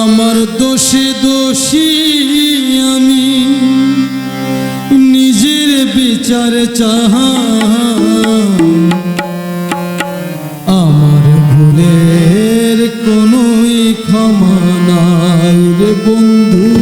আমার দোষে দোষী আমি। নিজের বিচার চাহ আমার ভুলের কোনোই ক্ষমা নাই রে বন্ধু।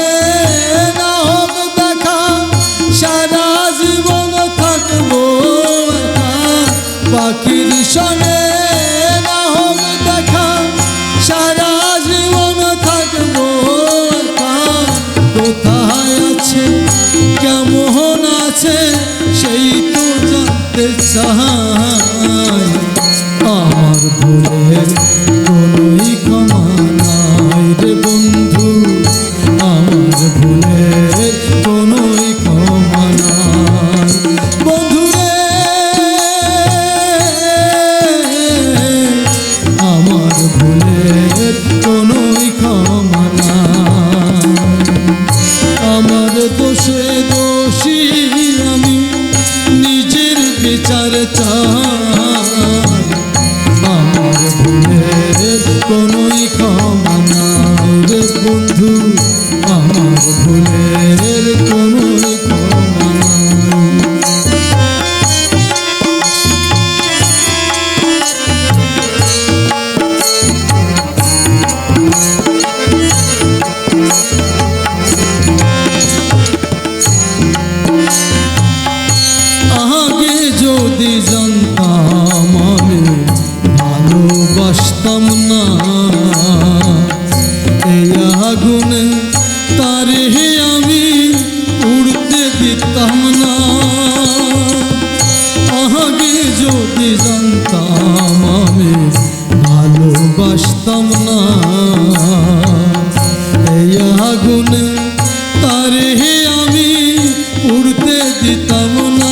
জানতে আমার ভুলের আমার ভুলের কোনোই ক্ষমা বন্ধু আমার ভুলের যদি জানতাম আমি ভালোবাসতাম না। এই আগুনে তারে আমি উড়তে দিতাম না। আগে যদি জানতাম আমি ভালোবাসতাম না। এই আগুনে তারে আমি উড়তে দিতাম না।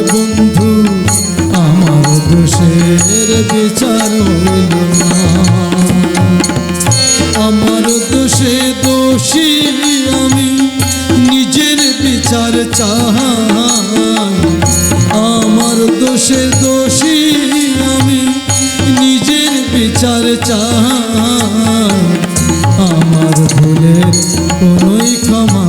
দোষে দোষী আমি নিজের বিচার চাই। আমার ভুলের কোনোই ক্ষমা